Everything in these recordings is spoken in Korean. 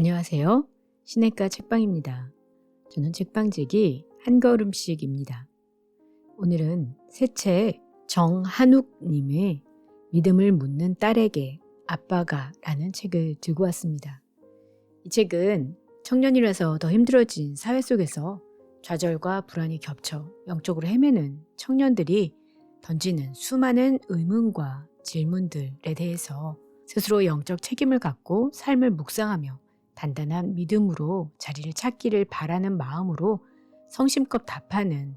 안녕하세요. 시내가 책방입니다. 저는 책방직이 한 걸음씩입니다. 오늘은 새책 정한욱님의 믿음을 묻는 딸에게 아빠가 라는 책을 들고 왔습니다. 이 책은 청년이라서 더 힘들어진 사회 속에서 좌절과 불안이 겹쳐 영적으로 헤매는 청년들이 던지는 수많은 의문과 질문들에 대해서 스스로 영적 책임을 갖고 삶을 묵상하며 단단한 믿음으로 자리를 찾기를 바라는 마음으로 성심껏 답하는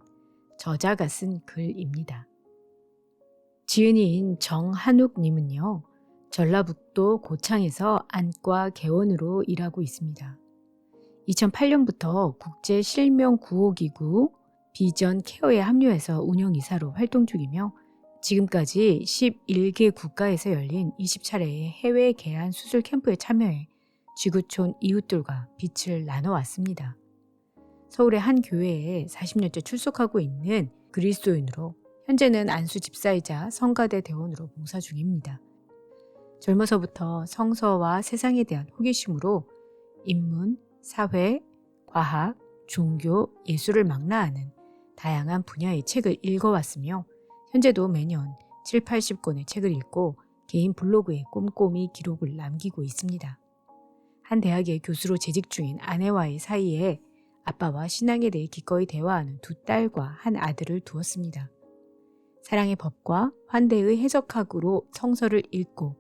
저자가 쓴 글입니다. 지은이인 정한욱님은요, 전라북도 고창에서 안과 개원으로 일하고 있습니다. 2008년부터 국제 실명 구호기구 비전 케어에 합류해서 운영이사로 활동 중이며 지금까지 11개 국가에서 열린 20차례의 해외 개안 수술 캠프에 참여해 지구촌 이웃들과 빛을 나눠왔습니다. 서울의 한 교회에 40년째 출석하고 있는 그리스도인으로 현재는 안수 집사이자 성가대 대원으로 봉사 중입니다. 젊어서부터 성서와 세상에 대한 호기심으로 인문, 사회, 과학, 종교, 예술을 망라하는 다양한 분야의 책을 읽어왔으며 현재도 매년 7, 80권의 책을 읽고 개인 블로그에 꼼꼼히 기록을 남기고 있습니다. 한 대학의 교수로 재직 중인 아내와의 사이에 아빠와 신앙에 대해 기꺼이 대화하는 두 딸과 한 아들을 두었습니다. 사랑의 법과 환대의 해석학으로 성서를 읽고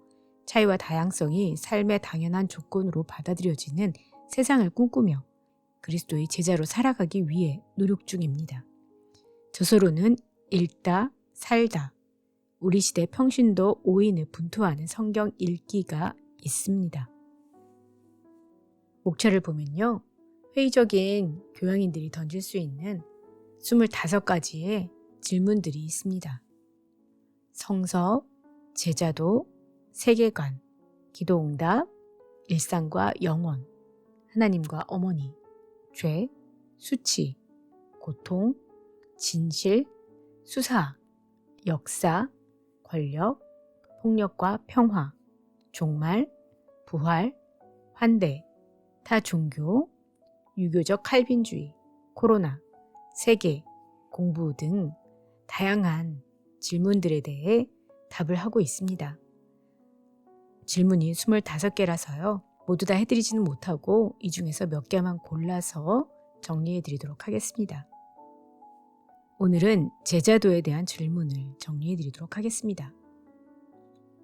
차이와 다양성이 삶의 당연한 조건으로 받아들여지는 세상을 꿈꾸며 그리스도의 제자로 살아가기 위해 노력 중입니다. 저서로는 읽다, 살다, 우리 시대 평신도 오인을 분투하는 성경 읽기가 있습니다. 목차를 보면요. 회의적인 교양인들이 던질 수 있는 25가지의 질문들이 있습니다. 성서, 제자도, 세계관, 기도응답, 일상과 영원, 하나님과 어머니, 죄, 수치, 고통, 진실, 수사, 역사, 권력, 폭력과 평화, 종말, 부활, 환대, 타 종교, 유교적 칼빈주의, 코로나, 세계, 공부 등 다양한 질문들에 대해 답을 하고 있습니다. 질문이 25개라서요. 모두 다 해드리지는 못하고 이 중에서 몇 개만 골라서 정리해 드리도록 하겠습니다. 오늘은 제자도에 대한 질문을 정리해 드리도록 하겠습니다.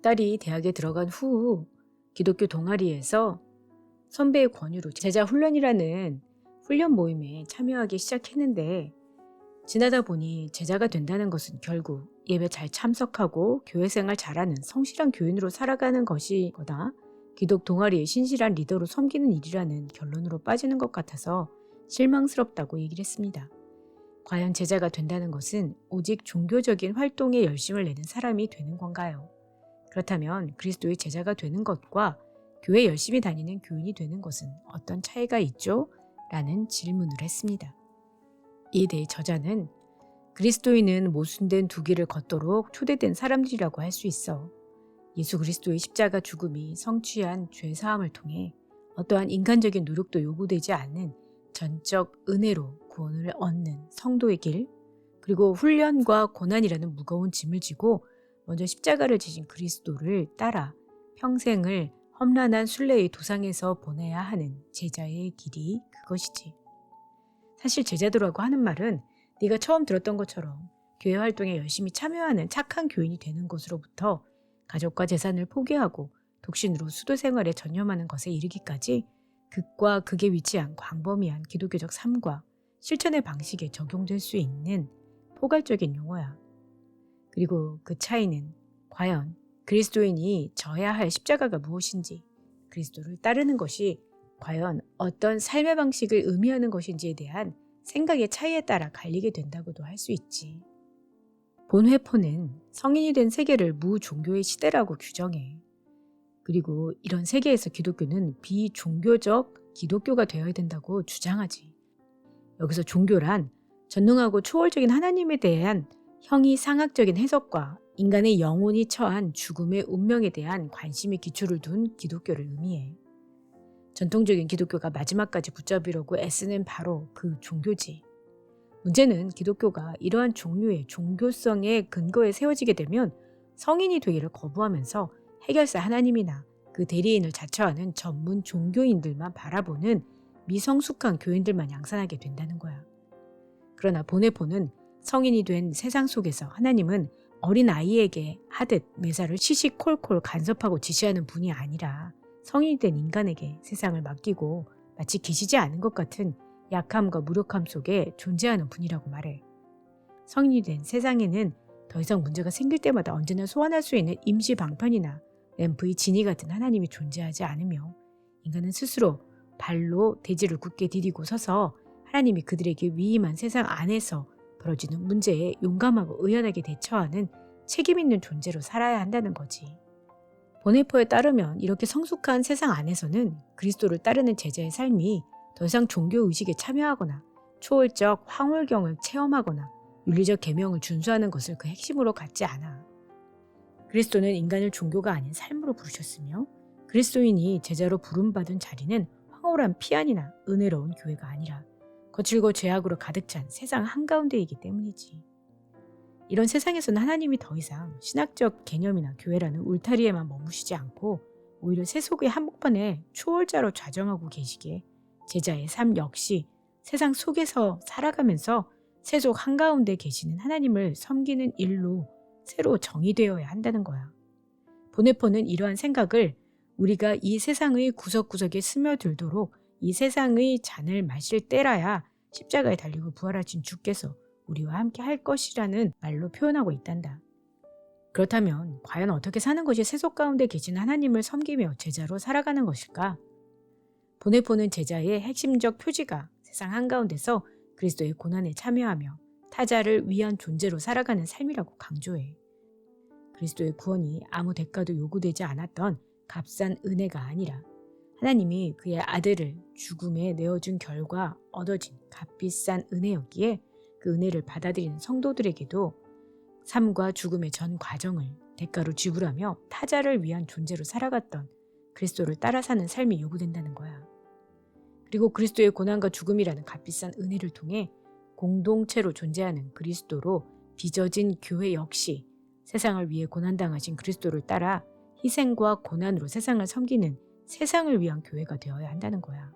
딸이 대학에 들어간 후 기독교 동아리에서 선배의 권유로 제자 훈련이라는 훈련 모임에 참여하기 시작했는데 지나다 보니 제자가 된다는 것은 결국 예배 잘 참석하고 교회 생활 잘하는 성실한 교인으로 살아가는 것이 거다 기독 동아리의 신실한 리더로 섬기는 일이라는 결론으로 빠지는 것 같아서 실망스럽다고 얘기를 했습니다. 과연 제자가 된다는 것은 오직 종교적인 활동에 열심을 내는 사람이 되는 건가요? 그렇다면 그리스도의 제자가 되는 것과 교회 열심히 다니는 교인이 되는 것은 어떤 차이가 있죠? 라는 질문을 했습니다. 이에 대해 저자는 그리스도인은 모순된 두 길을 걷도록 초대된 사람들이라고 할 수 있어. 예수 그리스도의 십자가 죽음이 성취한 죄 사함을 통해 어떠한 인간적인 노력도 요구되지 않는 전적 은혜로 구원을 얻는 성도의 길, 그리고 훈련과 고난이라는 무거운 짐을 지고 먼저 십자가를 지신 그리스도를 따라 평생을 험난한 순례의 도상에서 보내야 하는 제자의 길이 그것이지. 사실 제자도라고 하는 말은 네가 처음 들었던 것처럼 교회 활동에 열심히 참여하는 착한 교인이 되는 것으로부터 가족과 재산을 포기하고 독신으로 수도 생활에 전념하는 것에 이르기까지 극과 극에 위치한 광범위한 기독교적 삶과 실천의 방식에 적용될 수 있는 포괄적인 용어야. 그리고 그 차이는 과연 그리스도인이 져야 할 십자가가 무엇인지, 그리스도를 따르는 것이 과연 어떤 삶의 방식을 의미하는 것인지에 대한 생각의 차이에 따라 갈리게 된다고도 할 수 있지. 본 회포는 성인이 된 세계를 무종교의 시대라고 규정해. 그리고 이런 세계에서 기독교는 비종교적 기독교가 되어야 된다고 주장하지. 여기서 종교란 전능하고 초월적인 하나님에 대한 형이 상학적인 해석과 인간의 영혼이 처한 죽음의 운명에 대한 관심의 기초를 둔 기독교를 의미해. 전통적인 기독교가 마지막까지 붙잡으려고 애쓰는 바로 그 종교지. 문제는 기독교가 이러한 종류의 종교성의 근거에 세워지게 되면 성인이 되기를 거부하면서 해결사 하나님이나 그 대리인을 자처하는 전문 종교인들만 바라보는 미성숙한 교인들만 양산하게 된다는 거야. 그러나 보네포는 성인이 된 세상 속에서 하나님은 어린 아이에게 하듯 매사를 시시콜콜 간섭하고 지시하는 분이 아니라 성인이 된 인간에게 세상을 맡기고 마치 계시지 않은 것 같은 약함과 무력함 속에 존재하는 분이라고 말해. 성인이 된 세상에는 더 이상 문제가 생길 때마다 언제나 소환할 수 있는 임시 방편이나 램프의 진이 같은 하나님이 존재하지 않으며 인간은 스스로 발로 대지를 굳게 디디고 서서 하나님이 그들에게 위임한 세상 안에서 벌어지는 문제에 용감하고 의연하게 대처하는 책임 있는 존재로 살아야 한다는 거지. 보네포에 따르면 이렇게 성숙한 세상 안에서는 그리스도를 따르는 제자의 삶이 더 이상 종교 의식에 참여하거나 초월적 황홀경을 체험하거나 윤리적 계명을 준수하는 것을 그 핵심으로 갖지 않아. 그리스도는 인간을 종교가 아닌 삶으로 부르셨으며 그리스도인이 제자로 부름받은 자리는 황홀한 피안이나 은혜로운 교회가 아니라 거칠고 죄악으로 가득 찬 세상 한가운데이기 때문이지. 이런 세상에서는 하나님이 더 이상 신학적 개념이나 교회라는 울타리에만 머무시지 않고 오히려 세속의 한복판에 초월자로 좌정하고 계시기에 제자의 삶 역시 세상 속에서 살아가면서 세속 한가운데 계시는 하나님을 섬기는 일로 새로 정의되어야 한다는 거야. 보네포는 이러한 생각을 우리가 이 세상의 구석구석에 스며들도록 이 세상의 잔을 마실 때라야 십자가에 달리고 부활하신 주께서 우리와 함께 할 것이라는 말로 표현하고 있단다. 그렇다면 과연 어떻게 사는 것이 세속 가운데 계신 하나님을 섬기며 제자로 살아가는 것일까? 보네포는 제자의 핵심적 표지가 세상 한가운데서 그리스도의 고난에 참여하며 타자를 위한 존재로 살아가는 삶이라고 강조해. 그리스도의 구원이 아무 대가도 요구되지 않았던 값싼 은혜가 아니라 하나님이 그의 아들을 죽음에 내어준 결과 얻어진 값비싼 은혜였기에 그 은혜를 받아들이는 성도들에게도 삶과 죽음의 전 과정을 대가로 지불하며 타자를 위한 존재로 살아갔던 그리스도를 따라 사는 삶이 요구된다는 거야. 그리고 그리스도의 고난과 죽음이라는 값비싼 은혜를 통해 공동체로 존재하는 그리스도로 빚어진 교회 역시 세상을 위해 고난당하신 그리스도를 따라 희생과 고난으로 세상을 섬기는 세상을 위한 교회가 되어야 한다는 거야.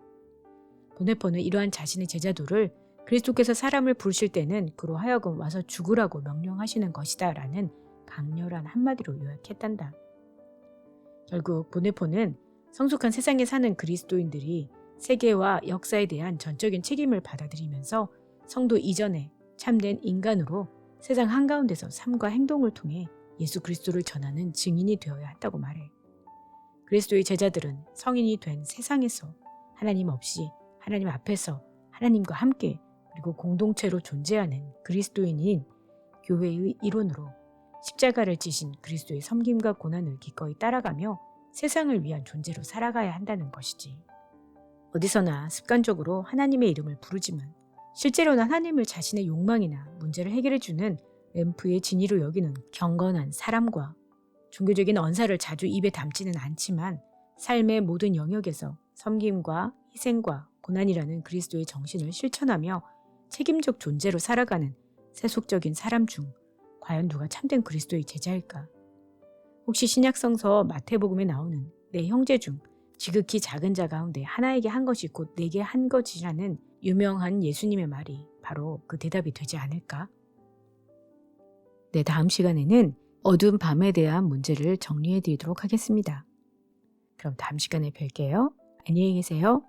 보네포는 이러한 자신의 제자도를 그리스도께서 사람을 부르실 때는 그로 하여금 와서 죽으라고 명령하시는 것이다 라는 강렬한 한마디로 요약했단다. 결국 보네포는 성숙한 세상에 사는 그리스도인들이 세계와 역사에 대한 전적인 책임을 받아들이면서 성도 이전에 참된 인간으로 세상 한가운데서 삶과 행동을 통해 예수 그리스도를 전하는 증인이 되어야 한다고 말해. 그리스도의 제자들은 성인이 된 세상에서 하나님 없이 하나님 앞에서 하나님과 함께 그리고 공동체로 존재하는 그리스도인인 교회의 일원으로 십자가를 지신 그리스도의 섬김과 고난을 기꺼이 따라가며 세상을 위한 존재로 살아가야 한다는 것이지. 어디서나 습관적으로 하나님의 이름을 부르지만 실제로는 하나님을 자신의 욕망이나 문제를 해결해주는 램프의 진위로 여기는 경건한 사람과 종교적인 언사를 자주 입에 담지는 않지만 삶의 모든 영역에서 섬김과 희생과 고난이라는 그리스도의 정신을 실천하며 책임적 존재로 살아가는 세속적인 사람 중 과연 누가 참된 그리스도의 제자일까? 혹시 신약성서 마태복음에 나오는 내 형제 중 지극히 작은 자 가운데 하나에게 한 것이 곧 내게 한 것이라는 유명한 예수님의 말이 바로 그 대답이 되지 않을까? 네, 다음 시간에는 어두운 밤에 대한 문제를 정리해 드리도록 하겠습니다. 그럼 다음 시간에 뵐게요. 안녕히 계세요.